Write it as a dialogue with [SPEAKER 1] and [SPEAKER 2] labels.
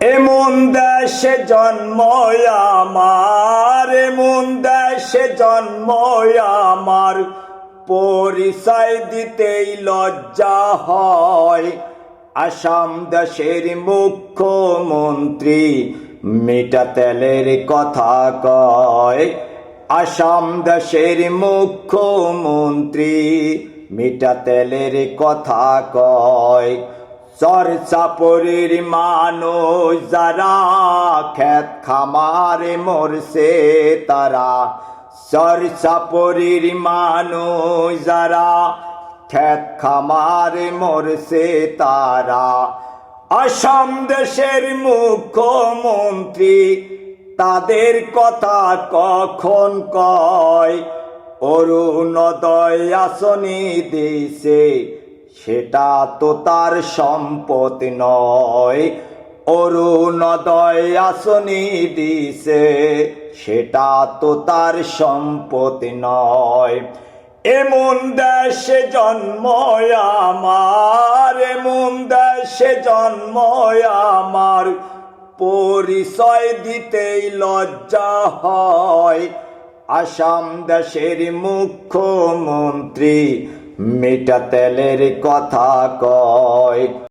[SPEAKER 1] এমন দেশে জন্ম আমার, এমন দেশে জন্ম আমার। পরিচয় দিতেই লজ্জা হয়, আসাম দেশের মুখ্যমন্ত্রী মিটা তেলের কথা কয়। আসাম দেশের মুখ্যমন্ত্রী মিটা তেলের কথা কয়। চরচাপরির মানুষ যারা খেত খামারে মরছে তারা চরচাপরির মানুষ যারা খেত খামারে মরছে তারা আসাম দেশের মুখ্যমন্ত্রী তাদের কথা কখন কয়? অরুণোদয় আসনি দিছে সেটা তো তার সম্পদ নয়। অরুণোদয় আসনি দিছে, সেটা তো তার সম্পদ নয়। এমন দেশে জন্ম আমার, এমন দেশে জন্ম আমার। পরিচয় দিতেই লজ্জা হয়। আসাম দেশের মুখ্যমন্ত্রী মিটা তেলের কথা কয়।